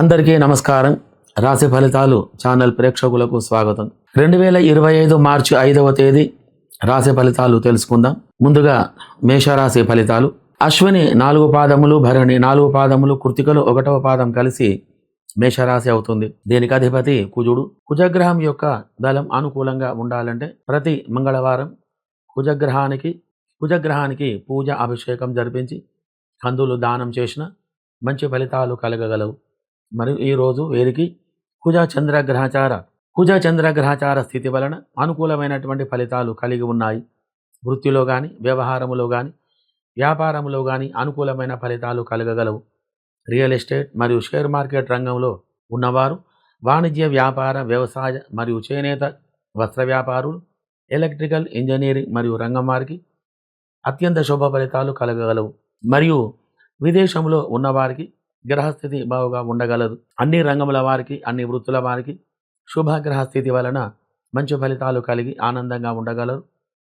అందరికీ నమస్కారం. రాశి ఫలితాలు ఛానల్ ప్రేక్షకులకు స్వాగతం. రెండు వేల ఇరవై ఐదు మార్చి ఐదవ తేదీ రాశి ఫలితాలు తెలుసుకుందాం. ముందుగా మేషరాశి ఫలితాలు. అశ్విని నాలుగు పాదములు భరణి నాలుగు పాదములు కృతికలు ఒకటవ పాదం కలిసి మేషరాశి అవుతుంది. దీనికి అధిపతి కుజుడు. కుజగ్రహం యొక్క బలం అనుకూలంగా ఉండాలంటే ప్రతి మంగళవారం కుజగ్రహానికి కుజగ్రహానికి పూజ అభిషేకం జరిపించి కందులు దానం చేసిన మంచి ఫలితాలు కలగగలవు. మరియు ఈరోజు వీరికి కుజ చంద్ర కుజ చంద్ర స్థితి వలన అనుకూలమైనటువంటి ఫలితాలు కలిగి ఉన్నాయి. వృత్తిలో కానీ వ్యవహారములో కానీ వ్యాపారములో కానీ అనుకూలమైన ఫలితాలు కలగగలవు. రియల్ ఎస్టేట్ మరియు షేర్ మార్కెట్ రంగంలో ఉన్నవారు వాణిజ్య వ్యాపార వ్యవసాయ మరియు చేనేత వస్త్ర వ్యాపారులు ఎలక్ట్రికల్ ఇంజనీరింగ్ మరియు రంగం వారికి అత్యంత శుభ ఫలితాలు కలగగలవు. మరియు విదేశంలో ఉన్నవారికి గ్రహస్థితి బాగుగా ఉండగలదు. అన్ని రంగముల వారికి అన్ని వృత్తుల వారికి శుభ గ్రహస్థితి వలన మంచి ఫలితాలు కలిగి ఆనందంగా ఉండగలరు.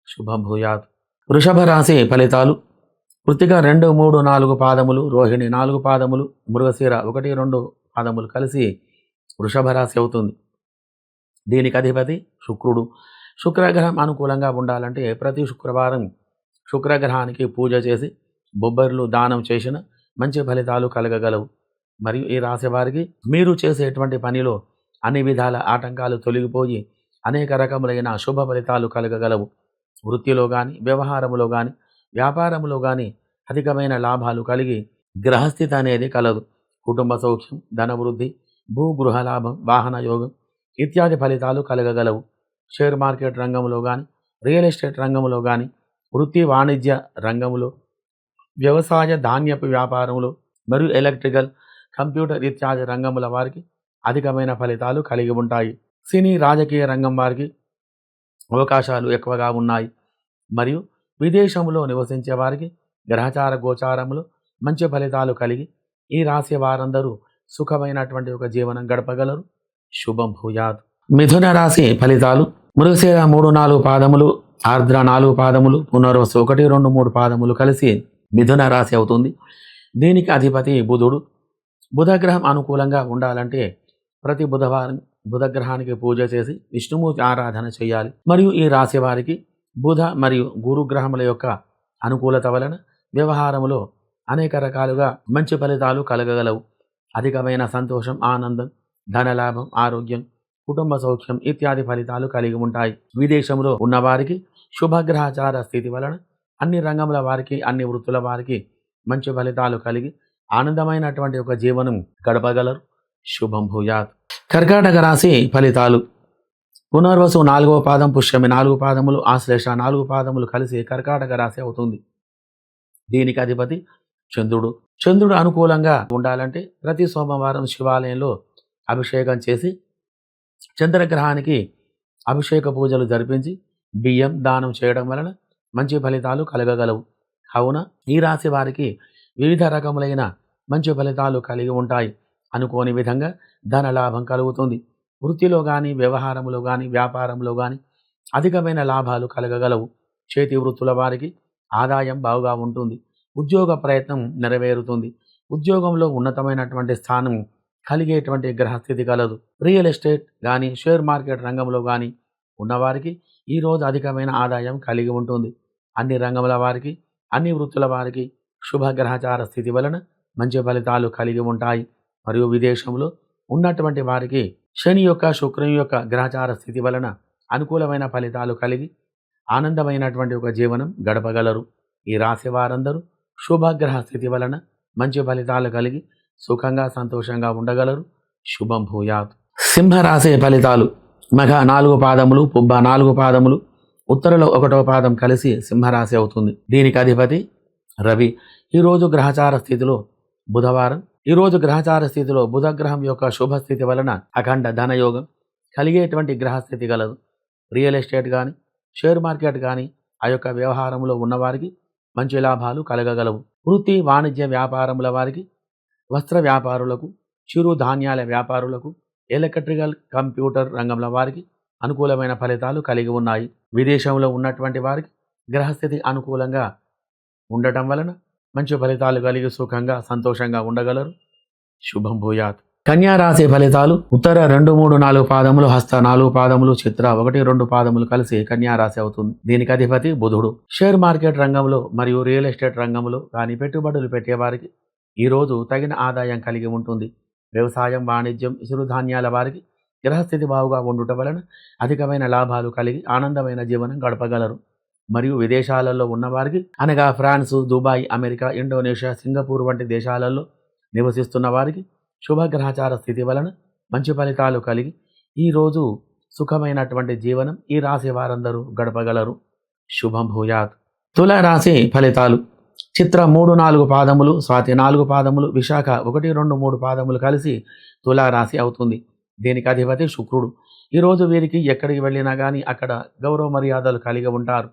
శుభభూయాత్ వృషభ రాశి ఫలితాలు. వృత్తిగా రెండు మూడు నాలుగు పాదములు రోహిణి నాలుగు పాదములు మృగశీర ఒకటి రెండు పాదములు కలిసి వృషభ రాశి అవుతుంది. దీనికి అధిపతి శుక్రుడు. శుక్రగ్రహం అనుకూలంగా ఉండాలంటే ప్రతి శుక్రవారం శుక్రగ్రహానికి పూజ చేసి బొబ్బర్లు దానం చేసిన మంచి ఫలితాలు కలగగలవు. మరియు ఈ రాశి వారికి మీరు చేసేటువంటి పనిలో అన్ని విధాల ఆటంకాలు తొలగిపోయి అనేక రకములైన శుభ ఫలితాలు కలగగలవు. వృత్తిలో కానీ వ్యవహారములో కానీ వ్యాపారములో కానీ అధికమైన లాభాలు కలిగి గ్రహస్థితి అనేది కలదు. కుటుంబ సౌఖ్యం ధనవృద్ధి భూగృహ లాభం వాహన యోగం ఇత్యాది ఫలితాలు కలగగలవు. షేర్ మార్కెట్ రంగంలో కానీ రియల్ ఎస్టేట్ రంగంలో కానీ వృత్తి వాణిజ్య రంగంలో వ్యవసాయ ధాన్యపు వ్యాపారంలో మరియు ఎలక్ట్రికల్ కంప్యూటర్ ఇత్యాది రంగముల వారికి అధికమైన ఫలితాలు కలిగి ఉంటాయి. సినీ రాజకీయ రంగం వారికి అవకాశాలు ఎక్కువగా ఉన్నాయి. మరియు విదేశంలో నివసించే వారికి గ్రహచార గోచారములు మంచి ఫలితాలు కలిగి ఈ రాశి వారందరూ సుఖమైనటువంటి ఒక జీవనం గడపగలరు. శుభం భూయాత్. మిథున రాశి ఫలితాలు మృగశీల మూడు నాలుగు పాదములు ఆర్ద్ర నాలుగు పాదములు పునర్వసు ఒకటి రెండు మూడు పాదములు కలిసి మిథున రాశి అవుతుంది. దీనికి అధిపతి బుధుడు. బుధగ్రహం అనుకూలంగా ఉండాలంటే ప్రతి బుధవారం బుధగ్రహానికి పూజ చేసి విష్ణుమూర్తి ఆరాధన చేయాలి. మరియు ఈ రాశి వారికి బుధ మరియు గురుగ్రహముల యొక్క అనుకూలత వలన వ్యవహారములో అనేక రకాలుగా మంచి ఫలితాలు కలగగలవు. అధికమైన సంతోషం ఆనందం ధనలాభం ఆరోగ్యం కుటుంబ సౌఖ్యం ఇత్యాది ఫలితాలు కలిగి ఉంటాయి. విదేశంలో ఉన్నవారికి శుభగ్రహచార స్థితి వలన అన్ని రంగముల వారికి అన్ని వృత్తుల వారికి మంచి ఫలితాలు కలిగి ఆనందమైనటువంటి ఒక జీవనం గడపగలరు. శుభం భూయాత్. కర్కాటక రాశి ఫలితాలు. పునర్వసు నాలుగవ పాదం పుష్యమి నాలుగు పాదములు ఆశ్లేష నాలుగు పాదములు కలిసి కర్కాటక రాశి అవుతుంది. దీనికి అధిపతి చంద్రుడు. చంద్రుడు అనుకూలంగా ఉండాలంటే ప్రతి సోమవారం శివాలయంలో అభిషేకం చేసి చంద్రగ్రహానికి అభిషేక పూజలు జరిపించి బియ్యం దానం చేయడం వలన మంచి ఫలితాలు కలగగలవు. కావున ఈ రాశి వారికి వివిధ రకములైన మంచి ఫలితాలు కలిగి ఉంటాయి. అనుకోని విధంగా ధన లాభం కలుగుతుంది. వృత్తిలో కానీ వ్యవహారంలో కానీ వ్యాపారంలో కానీ అధికమైన లాభాలు కలగగలవు. చేతి వృత్తుల వారికి ఆదాయం బాగుగా ఉంటుంది. ఉద్యోగ ప్రయత్నం నెరవేరుతుంది. ఉద్యోగంలో ఉన్నతమైనటువంటి స్థానం కలిగేటువంటి గ్రహస్థితి కలదు. రియల్ ఎస్టేట్ కానీ షేర్ మార్కెట్ రంగంలో కానీ ఉన్నవారికి ఈరోజు అధికమైన ఆదాయం కలిగి ఉంటుంది. అన్ని రంగముల వారికి అన్ని వృత్తుల వారికి శుభగ్రహచార స్థితి వలన మంచి ఫలితాలు కలిగి ఉంటాయి. మరియు విదేశంలో ఉన్నటువంటి వారికి శని యొక్క శుక్రం యొక్క గ్రహచార స్థితి వలన అనుకూలమైన ఫలితాలు కలిగి ఆనందమైనటువంటి ఒక జీవనం గడపగలరు. ఈ రాశి వారందరూ శుభగ్రహ స్థితి వలన మంచి ఫలితాలు కలిగి సుఖంగా సంతోషంగా ఉండగలరు. శుభం భూయాత్. సింహరాశి ఫలితాలు. మగ నాలుగు పాదములు పుబ్బ నాలుగు పాదములు ఉత్తరలో ఒకటవ పాదం కలిసి సింహరాశి అవుతుంది. దీనికి అధిపతి రవి. ఈరోజు గ్రహచార స్థితిలో బుధవారం ఈరోజు గ్రహచార స్థితిలో బుధగ్రహం యొక్క శుభస్థితి వలన అఖండ ధనయోగం కలిగేటువంటి గ్రహస్థితి గలదు. రియల్ ఎస్టేట్ కానీ షేర్ మార్కెట్ కానీ ఆ యొక్క వ్యవహారంలో ఉన్నవారికి మంచి లాభాలు కలగగలవు. వృత్తి వాణిజ్య వ్యాపారముల వారికి వస్త్ర వ్యాపారులకు చిరు ధాన్యాల వ్యాపారులకు ఎలక్ట్రికల్ కంప్యూటర్ రంగంలో వారికి అనుకూలమైన ఫలితాలు కలిగి ఉన్నాయి. విదేశంలో ఉన్నటువంటి వారికి గ్రహస్థితి అనుకూలంగా ఉండటం వలన మంచి ఫలితాలు కలిగి సుఖంగా సంతోషంగా ఉండగలరు. శుభం భూయాత్. కన్యా రాశి ఫలితాలు ఉత్తర రెండు మూడు నాలుగు పాదములు హస్త నాలుగు పాదములు చిత్ర ఒకటి రెండు పాదములు కలిసి కన్యా రాశి అవుతుంది. దీనికి అధిపతి బుధుడు. షేర్ మార్కెట్ రంగంలో మరియు రియల్ ఎస్టేట్ రంగంలో కానీ పెట్టుబడులు పెట్టేవారికి ఈరోజు తగిన ఆదాయం కలిగి ఉంటుంది. వ్యవసాయం వాణిజ్యం ఇసురుధాన్యాల వారికి గ్రహస్థితి బావుగా ఉండటం వలన అధికమైన లాభాలు కలిగి ఆనందమైన జీవనం గడపగలరు. మరియు విదేశాలలో ఉన్నవారికి అనగా France Dubai America Indonesia Singapore వంటి దేశాలలో నివసిస్తున్న వారికి శుభగ్రహచార స్థితి వలన మంచి ఫలితాలు కలిగి ఈరోజు సుఖమైనటువంటి జీవనం ఈ రాశి వారందరూ గడపగలరు. శుభం భూయాత్. తుల రాశి ఫలితాలు. చిత్ర మూడు నాలుగు పాదములు స్వాతి నాలుగు పాదములు విశాఖ ఒకటి రెండు మూడు పాదములు కలిసి తులా రాశి అవుతుంది. దీనికి అధిపతి శుక్రుడు. ఈరోజు వీరికి ఎక్కడికి వెళ్ళినా కానీ అక్కడ గౌరవ మర్యాదలు కలిగి ఉంటారు.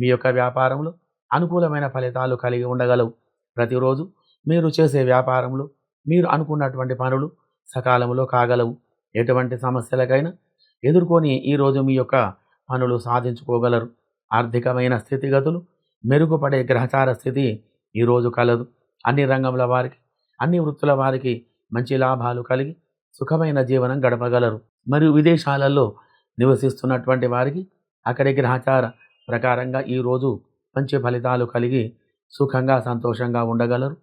మీ యొక్క వ్యాపారంలో అనుకూలమైన ఫలితాలు కలిగి ఉండగలవు. ప్రతిరోజు మీరు చేసే వ్యాపారంలో మీరు అనుకున్నటువంటి పనులు సకాలంలో కాగలవు. ఎటువంటి సమస్యలకైనా ఎదుర్కొని ఈరోజు మీ యొక్క పనులు సాధించుకోగలరు. ఆర్థికమైన స్థితిగతులు మెరుగుపడే గ్రహచార స్థితి ఈరోజు కలదు. అన్ని రంగంల వారికి అన్ని వృత్తుల వారికి మంచి లాభాలు కలిగి సుఖమైన జీవనం గడపగలరు. మరియు విదేశాలలో నివసిస్తున్నటువంటి వారికి అక్కడి గ్రహచార ప్రకారంగా ఈరోజు మంచి ఫలితాలు కలిగి సుఖంగా సంతోషంగా ఉండగలరు.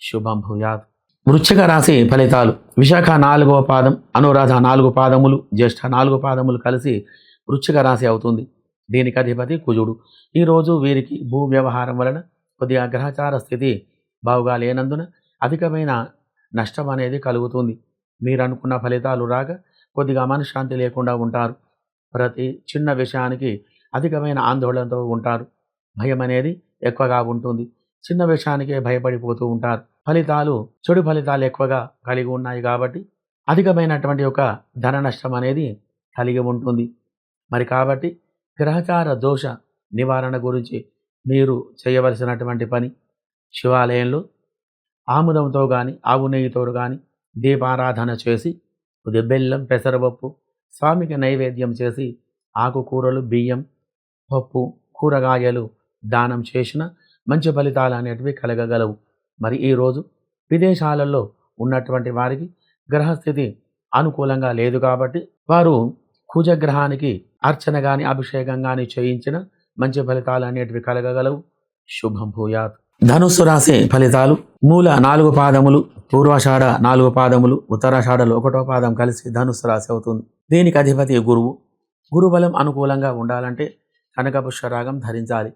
శుభం భూయాత్. వృశ్చిక రాశి ఫలితాలు. విశాఖ నాలుగవ పాదం అనురాధ నాలుగు పాదములు జ్యేష్ఠ నాలుగు పాదములు కలిసి వృశ్చిక రాశి అవుతుంది. దీనికి అధిపతి కుజుడు. ఈరోజు వీరికి భూ వ్యవహారం వలన కొద్దిగా గ్రహచార స్థితి బావుగా లేనందున అధికమైన నష్టం అనేది కలుగుతుంది. మీరు అనుకున్న ఫలితాలు రాక కొద్దిగా మనశ్శాంతి లేకుండా ఉంటారు. ప్రతి చిన్న విషయానికి అధికమైన ఆందోళనతో ఉంటారు. భయం అనేది ఎక్కువగా ఉంటుంది. చిన్న విషయానికే భయపడిపోతూ ఉంటారు. ఫలితాలు చెడు ఫలితాలు ఎక్కువగా కలిగి ఉన్నాయి కాబట్టి అధికమైనటువంటి ఒక ధన నష్టం అనేది కలిగి ఉంటుంది. మరి కాబట్టి గ్రహచార దోష నివారణ గురించి మీరు చేయవలసినటువంటి పని శివాలయంలో ఆముదంతో కానీ ఆవు నెయ్యితో కానీ దీపారాధన చేసి కొద్ది బెల్లం పెసరపప్పు స్వామికి నైవేద్యం చేసి ఆకుకూరలు బియ్యం పప్పు కూరగాయలు దానం చేసిన మంచి ఫలితాలు అనేటివి కలగగలవు. మరి ఈరోజు విదేశాలలో ఉన్నటువంటి వారికి గ్రహస్థితి అనుకూలంగా లేదు కాబట్టి వారు కుజగ్రహానికి అర్చన కానీ అభిషేకం కానీ చేయించిన మంచి ఫలితాలు అనేటివి కలగగలవు. శుభం భూయాత్. ధనుస్సు రాశి ఫలితాలు మూల నాలుగు పాదములు పూర్వాషాఢ నాలుగు పాదములు ఉత్తరాషాఢలో ఒకటో పాదం కలిసి ధనుస్సు రాశి అవుతుంది. దీనికి అధిపతి గురువు. గురుబలం అనుకూలంగా ఉండాలంటే కనకపుష్పరాగం ధరించాలి.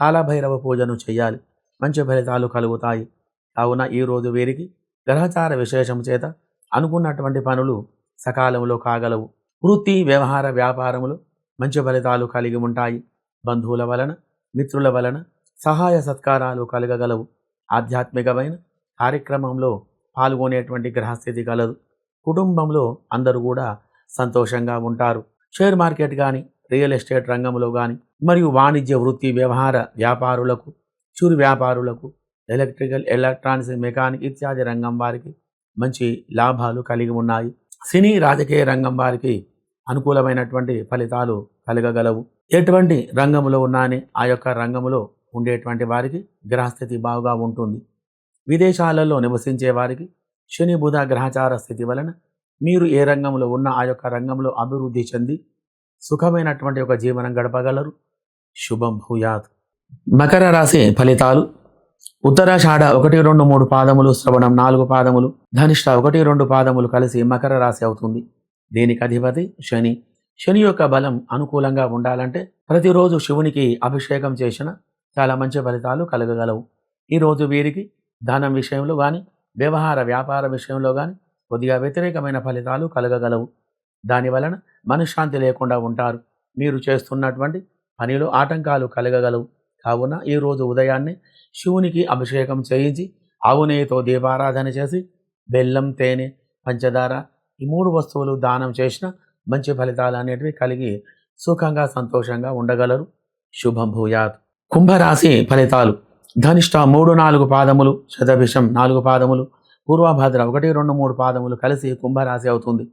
కాలభైరవ పూజను చేయాలి మంచి ఫలితాలు కలుగుతాయి. కావున ఈరోజు వీరికి గ్రహచార విశేషం చేత అనుకున్నటువంటి పనులు సకాలంలో కాగలవు. వృత్తి వ్యవహార వ్యాపారములు మంచి ఫలితాలు కలిగి ఉంటాయి. బంధువుల వలన మిత్రుల వలన సహాయ సత్కారాలు కలగగలవు. ఆధ్యాత్మికమైన కార్యక్రమంలో పాల్గొనేటువంటి గ్రహస్థితి కలదు. కుటుంబంలో అందరూ కూడా సంతోషంగా ఉంటారు. షేర్ మార్కెట్ కానీ రియల్ ఎస్టేట్ రంగంలో కానీ మరియు వాణిజ్య వృత్తి వ్యవహార వ్యాపారులకు చిరు వ్యాపారులకు ఎలక్ట్రికల్ ఎలక్ట్రానిక్స్ మెకానిక్ ఇత్యాది రంగం వారికి మంచి లాభాలు కలిగి ఉన్నాయి. సినీ రాజకీయ రంగం వారికి అనుకూలమైనటువంటి ఫలితాలు కలగగలవు. ఎటువంటి రంగంలో ఉన్నాని ఆ యొక్క రంగంలో ఉండేటువంటి వారికి గ్రహస్థితి బాగా ఉంటుంది. విదేశాలలో నివసించే వారికి శని బుధ గ్రహచార స్థితి వలన మీరు ఏ రంగంలో ఉన్న ఆ యొక్క రంగంలో అభివృద్ధి చెంది సుఖమైనటువంటి ఒక జీవనం గడపగలరు. శుభం భూయాత్. మకర రాశి ఫలితాలు. ఉత్తరాషాఢ ఒకటి రెండు మూడు పాదములు శ్రవణం నాలుగు పాదములు ధనిష్ట ఒకటి రెండు పాదములు కలిసి మకర రాశి అవుతుంది. దీనికి అధిపతి శని. శని యొక్క బలం అనుకూలంగా ఉండాలంటే ప్రతిరోజు శివునికి అభిషేకం చేసిన చాలా మంచి ఫలితాలు కలగగలవు. ఈరోజు వీరికి ధనం విషయంలో కానీ వ్యవహార వ్యాపార విషయంలో కానీ కొద్దిగా వ్యతిరేకమైన ఫలితాలు కలగగలవు. దాని వలన మనశ్శాంతి లేకుండా ఉంటారు. మీరు చేస్తున్నటువంటి పనిలో ఆటంకాలు కలగగలవు. కావున ఈరోజు ఉదయాన్నే శివునికి అభిషేకం చేయించి ఆవు దీపారాధన చేసి బెల్లం తేనె పంచదార ఈ మూడు వస్తువులు దానం చేసిన మంచి ఫలితాలు అనేటివి కలిగి సుఖంగా సంతోషంగా ఉండగలరు. శుభం భూయాత్. కుంభరాశి ఫలితాలు. ధనిష్ట మూడు నాలుగు పాదములు శతభిషం నాలుగు పాదములు పూర్వభద్ర ఒకటి రెండు మూడు పాదములు కలిసి కుంభరాశి అవుతుంది.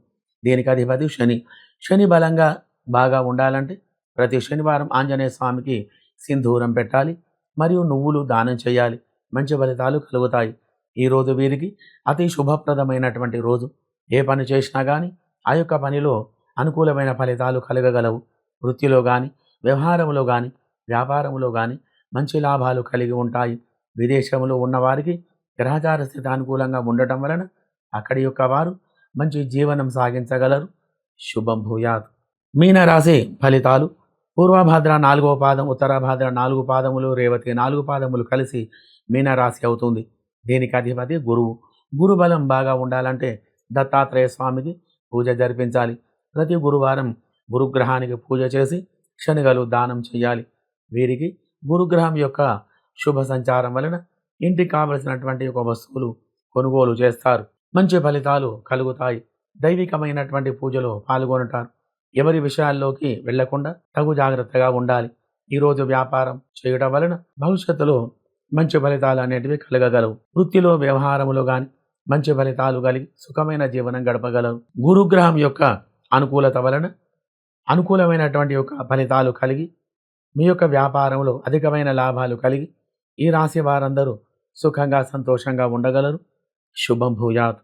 దీనికి అధిపతి శని. శని బలంగా బాగా ఉండాలంటే ప్రతి శనివారం ఆంజనేయ స్వామికి సింధూరం పెట్టాలి మరియు నువ్వులు దానం చేయాలి. మంచి ఫలితాలు కలుగుతాయి. ఈరోజు వీరికి అతి శుభప్రదమైనటువంటి రోజు. ఏ పని చేసినా కానీ ఆ యొక్క పనిలో అనుకూలమైన ఫలితాలు కలగగలవు. వృత్తిలో కానీ వ్యవహారంలో కానీ వ్యాపారంలో కానీ మంచి లాభాలు కలిగి ఉంటాయి. విదేశంలో ఉన్నవారికి గ్రహచార స్థితి అనుకూలంగా ఉండటం వలన అక్కడి యొక్క వారు మంచి జీవనం సాగించగలరు. శుభం భూయాత్ మీనరాశి ఫలితాలు. పూర్వభాద్ర నాలుగో పాదం ఉత్తరాభాద్ర నాలుగు పాదములు రేవతి నాలుగు పాదములు కలిసి మీనరాశి అవుతుంది. దీనికి అధిపతి గురువు. గురు బలం బాగా ఉండాలంటే దత్తాత్రేయ స్వామికి పూజ జరిపించాలి. ప్రతి గురువారం గురుగ్రహానికి పూజ చేసి శనిగలు దానం చేయాలి. వీరికి గురుగ్రహం యొక్క శుభ సంచారం వలన ఇంటికి కావలసినటువంటి ఒక వస్తువులు కొనుగోలు చేస్తారు. మంచి ఫలితాలు కలుగుతాయి. దైవికమైనటువంటి పూజలో పాల్గొనటారు ఎవరి విషయాల్లోకి వెళ్ళకుండా తగు జాగ్రత్తగా ఉండాలి. ఈరోజు వ్యాపారం చేయడం వలన భవిష్యత్తులో మంచి ఫలితాలు అనేటివి కలగగలవు. వృత్తిలో వ్యవహారములో కానీ మంచి ఫలితాలు కలిగి సుఖమైన జీవనం గడపగలవు. గురుగ్రహం యొక్క అనుకూలత వలన అనుకూలమైనటువంటి యొక్క ఫలితాలు కలిగి మీ యొక్క వ్యాపారంలో అధికమైన లాభాలు కలిగి ఈ రాశి వారందరూ సుఖంగా సంతోషంగా ఉండగలరు. శుభం భూయాత్.